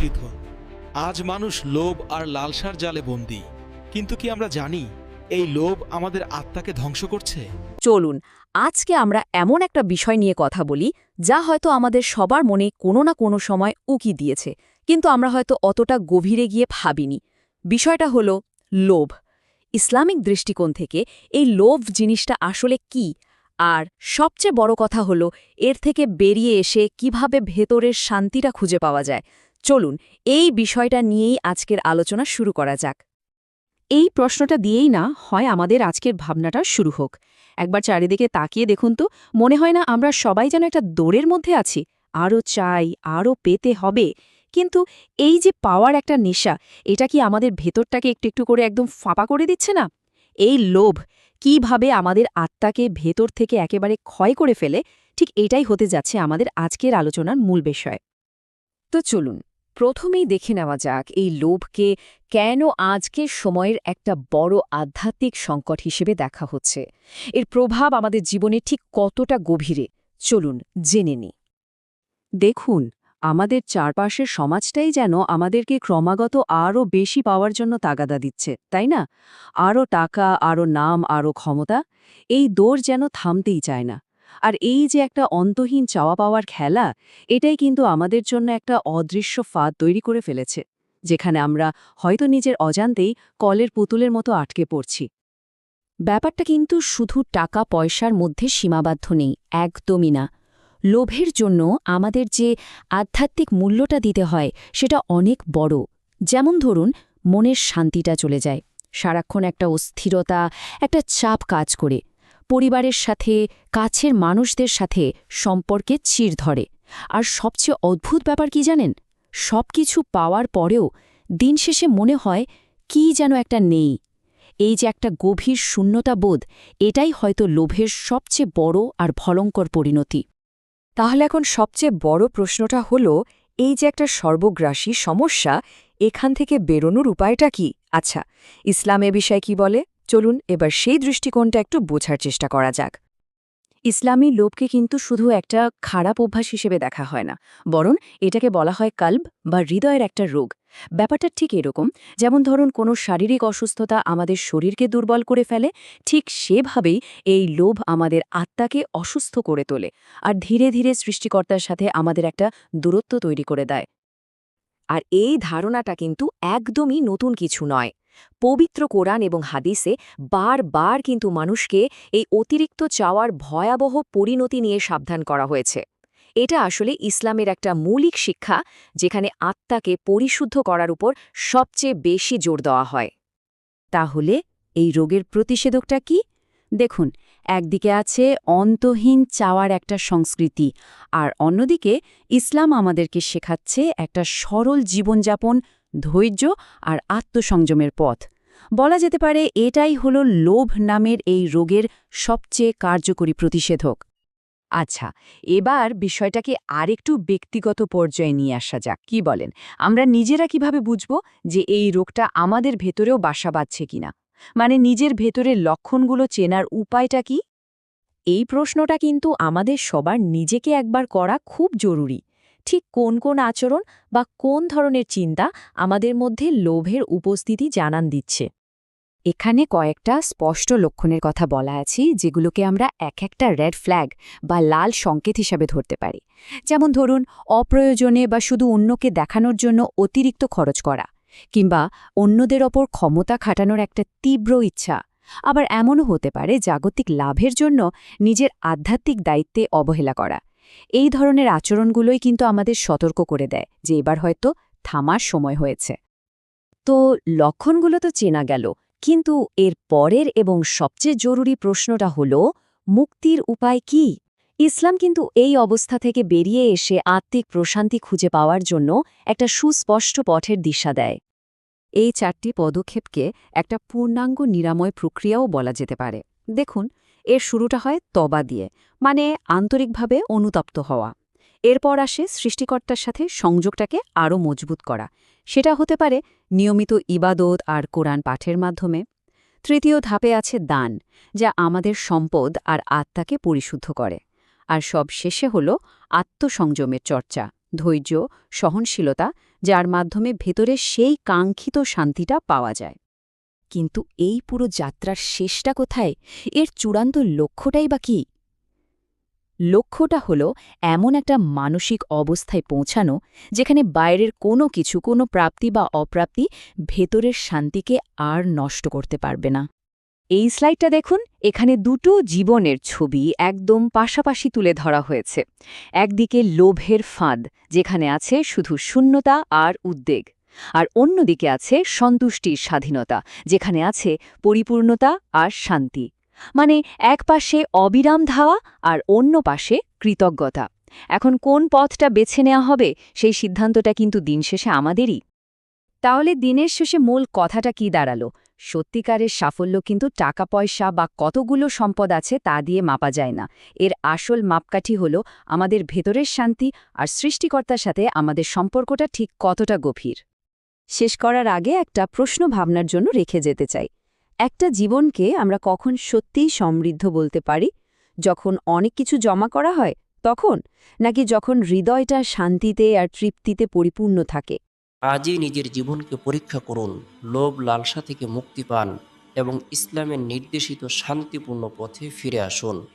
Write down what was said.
কৃতন আজ মানুষ লোভ আর লালসার জালে বন্দী। কিন্তু কি আমরা জানি, এই লোভ আমাদের আত্মাকে ধ্বংস করছে? চলুন, আজকে আমরা এমন একটা বিষয় নিয়ে কথা বলি, যা হয়তো আমাদের সবার মনে কোনো না কোনো সময় উকি দিয়েছে, কিন্তু আমরা হয়তো অতটা গভীরে গিয়ে ভাবিনি। বিষয়টা হলো লোভ। ইসলামিক দৃষ্টিকোণ থেকে এই লোভ জিনিসটা আসলে কি? আর সবচেয়ে বড় কথা হলো, এর থেকে বেরিয়ে এসে কীভাবে ভেতরের শান্তিটা খুঁজে পাওয়া যায়? চলুন, এই বিষয়টা নিয়েই আজকের আলোচনা শুরু করা যাক। এই প্রশ্নটা দিয়েই না, হয় আমাদের আজকের ভাবনাটা শুরু হোক। একবার চারিদিকে তাকিয়ে দেখুন তো, মনে হয় না আমরা সবাই যেন একটা দৌড়ের মধ্যে আছি। আরও চাই, আরও পেতে হবে। কিন্তু এই যে পাওয়ার একটা নেশা, এটা কি আমাদের ভেতরটাকে একটু একটু করে একদম ফাঁপা করে দিচ্ছে না? এই লোভ, কীভাবে আমাদের আত্মাকে ভেতর থেকে একেবারে ক্ষয় করে ফেলে, ঠিক এটাই হতে যাচ্ছে আমাদের আজকের আলোচনার মূল বিষয়। তো চলুন প্রথমেই দেখে নেওয়া যাক এই লোভকে কেন আজকের সময়ের একটা বড় আধ্যাত্মিক সংকট হিসেবে দেখা হচ্ছে। এর প্রভাব আমাদের জীবনে ঠিক কতটা গভীরে? চলুন জেনে নি দেখুন, আমাদের চারপাশের সমাজটাই যেন আমাদেরকে ক্রমাগত আরও বেশি পাওয়ার জন্য তাগাদা দিচ্ছে, তাই না? আরও টাকা, আরও নাম, আরও ক্ষমতা, এই দৌড় যেন থামতেই চায় না। আর এই যে একটা অন্তহীন চাওয়া পাওয়ার খেলা, এটাই কিন্তু আমাদের জন্য একটা অদৃশ্য ফাঁদ তৈরি করে ফেলেছে, যেখানে আমরা হয়তো নিজের অজান্তেই কলের পুতুলের মতো আটকে পড়ছি। ব্যাপারটা কিন্তু শুধু টাকা পয়সার মধ্যে সীমাবদ্ধ নেই, একদমই না। লোভের জন্য আমাদের যে আধ্যাত্মিক মূল্যটা দিতে হয়, সেটা অনেক বড়। যেমন ধরুন, মনের শান্তিটা চলে যায়, সারাক্ষণ একটা অস্থিরতা, একটা চাপ কাজ করে। পরিবারের সাথে, কাছের মানুষদের সাথে সম্পর্কে চির ধরে। আর সবচেয়ে অদ্ভুত ব্যাপার কি জানেন? সব কিছু পাওয়ার পরেও দিন শেষে মনে হয়, কি যেন একটা নেই। এই যে একটা গভীর শূন্যতা বোধ এটাই হয়তো লোভের সবচেয়ে বড় আর ভয়ঙ্কর পরিণতি। তাহলে এখন সবচেয়ে বড় প্রশ্নটা হল, এই যে একটা সর্বগ্রাসী সমস্যা, এখান থেকে বেরোনোর উপায়টা কি? আচ্ছা ইসলাম এ বিষয়ে কি বলে? চলুন এবার সেই দৃষ্টিকোণটা একটু বোঝার চেষ্টা করা যাক। ইসলামী লোভকে কিন্তু শুধু একটা খারাপ অভ্যাস হিসেবে দেখা হয় না, বরং এটাকে বলা হয় কাল্ব বা হৃদয়ের একটা রোগ। ব্যাপারটা ঠিক এরকম, যেমন ধরুন কোনো শারীরিক অসুস্থতা আমাদের শরীরকে দুর্বল করে ফেলে, ঠিক সেভাবেই এই লোভ আমাদের আত্মাকে অসুস্থ করে তোলে আর ধীরে ধীরে সৃষ্টিকর্তার সাথে আমাদের একটা দূরত্ব তৈরি করে দেয়। আর এই ধারণাটা কিন্তু একদমই নতুন কিছু নয়। পবিত্র কোরআন এবং হাদিসে বারবার কিন্তু মানুষকে এই অতিরিক্ত চাওয়ার ভয়াবহ পরিণতি নিয়ে সাবধান করা হয়েছে। এটা আসলে ইসলামের একটা মৌলিক শিক্ষা যেখানে আত্মাকে পরিশুদ্ধ করার উপর সবচেয়ে বেশি জোর দেওয়া হয়। তাহলে এই রোগের প্রতিষেধকটা কি? দেখুন, একদিকে আছে অন্তহীন চাওয়ার একটা সংস্কৃতি আর অন্যদিকে ইসলাম আমাদেরকে শেখাচ্ছে একটা সরল জীবনযাপন ধৈর্য আর আত্মসংযমের পথ। বলা যেতে পারে এটাই হল লোভ নামের এই রোগের সবচেয়ে কার্যকরী প্রতিষেধক। আচ্ছা এবার বিষয়টাকে আরেকটু ব্যক্তিগত পর্যায়ে নিয়ে আসা যাক, কি বলেন? আমরা নিজেরা কীভাবে বুঝব যে এই রোগটা আমাদের ভেতরেও বাসা বাঁধছে কিনা? মানে নিজের ভেতরের লক্ষণগুলো চেনার উপায়টা কি? এই প্রশ্নটা কিন্তু আমাদের সবার নিজেকে একবার করা খুব জরুরি। ঠিক কোন কোন আচরণ বা কোন ধরনের চিন্তা আমাদের মধ্যে লোভের উপস্থিতি জানান দিচ্ছে। এখানে কয়েকটা স্পষ্ট লক্ষণের কথা বলা আছে যেগুলোকে আমরা এক একটা রেড ফ্ল্যাগ বা লাল সংকেত হিসাবে ধরতে পারি। যেমন ধরুন, অপ্রয়োজনে বা শুধু অন্যকে দেখানোর জন্য অতিরিক্ত খরচ করা কিংবা অন্যদের ওপর ক্ষমতা খাটানোর একটা তীব্র ইচ্ছা। আবার এমনও হতে পারে জাগতিক লাভের জন্য নিজের আধ্যাত্মিক দায়িত্বে অবহেলা করা। এই ধরনের আচরণগুলোই কিন্তু আমাদের সতর্ক করে দেয় যে এবার হয়তো থামার সময় হয়েছে। তো লক্ষণগুলো তো চেনা গেল, কিন্তু এর পরের এবং সবচেয়ে জরুরি প্রশ্নটা হল, মুক্তির উপায় কি? ইসলাম কিন্তু এই অবস্থা থেকে বেরিয়ে এসে আত্মিক প্রশান্তি খুঁজে পাওয়ার জন্য একটা সুস্পষ্ট পথের দিশা দেয়। এই চারটি পদক্ষেপকে একটা পূর্ণাঙ্গ নিরাময় প্রক্রিয়াও বলা যেতে পারে। দেখুন এর শুরুটা হয় তবা দিয়ে মানে আন্তরিকভাবে অনুতপ্ত হওয়া। এরপর আসে সৃষ্টিকর্তার সাথে সংযোগটাকে আরও মজবুত করা। সেটা হতে পারে নিয়মিত ইবাদত আর কোরআন পাঠের মাধ্যমে। তৃতীয় ধাপে আছে দান, যা আমাদের সম্পদ আর আত্মাকে পরিশুদ্ধ করে। আর সব শেষে হল আত্মসংযমের চর্চা, ধৈর্য, সহনশীলতা, যার মাধ্যমে ভেতরে সেই কাঙ্ক্ষিত শান্তিটা পাওয়া যায়। কিন্তু এই পুরো যাত্রার শেষটা কোথায়? এর চূড়ান্ত লক্ষ্যটাই বা কী? লক্ষ্যটা হলো এমন একটা মানসিক অবস্থায় পৌঁছানো, যেখানে বাইরের কোনো কিছু, কোনো প্রাপ্তি বা অপ্রাপ্তি ভেতরের শান্তিকে আর নষ্ট করতে পারবে না। এই স্লাইডটা দেখুন, এখানে দুটো জীবনের ছবি একদম পাশাপাশি তুলে ধরা হয়েছে। একদিকে লোভের ফাঁদ, যেখানে আছে শুধু শূন্যতা আর উদ্বেগ। আর অন্যদিকে আছে সন্তুষ্টির স্বাধীনতা, যেখানে আছে পরিপূর্ণতা আর শান্তি। মানে এক পাশে অবিরাম ধাওয়া আর অন্য পাশে কৃতজ্ঞতা। এখন কোন পথটা বেছে নেওয়া হবে, সেই সিদ্ধান্তটা কিন্তু দিন শেষে আমাদেরই। তাহলে দিনের শেষে মূল কথাটা কি দাঁড়াল? সত্যিকারের সাফল্য কিন্তু টাকা, পয়সা বা কতগুলো সম্পদ আছে তা দিয়ে মাপা যায় না। এর আসল মাপকাঠি হল আমাদের ভেতরের শান্তি আর সৃষ্টিকর্তার সাথে আমাদের সম্পর্কটা ঠিক কতটা গভীর। শেষ করার আগে একটা প্রশ্ন ভাবনার জন্য রেখে যেতে চাই। একটা জীবনকে আমরা কখন সত্যিই সমৃদ্ধ বলতে পারি? যখন অনেক কিছু জমা করা হয়, তখন? নাকি যখন হৃদয়টা শান্তিতে আর তৃপ্তিতে পরিপূর্ণ থাকে? আজই নিজের জীবনকে পরীক্ষা করুন, লোভ, লালসা থেকে মুক্তি পান এবং ইসলামের নির্দেশিত শান্তিপূর্ণ পথে ফিরে আসুন।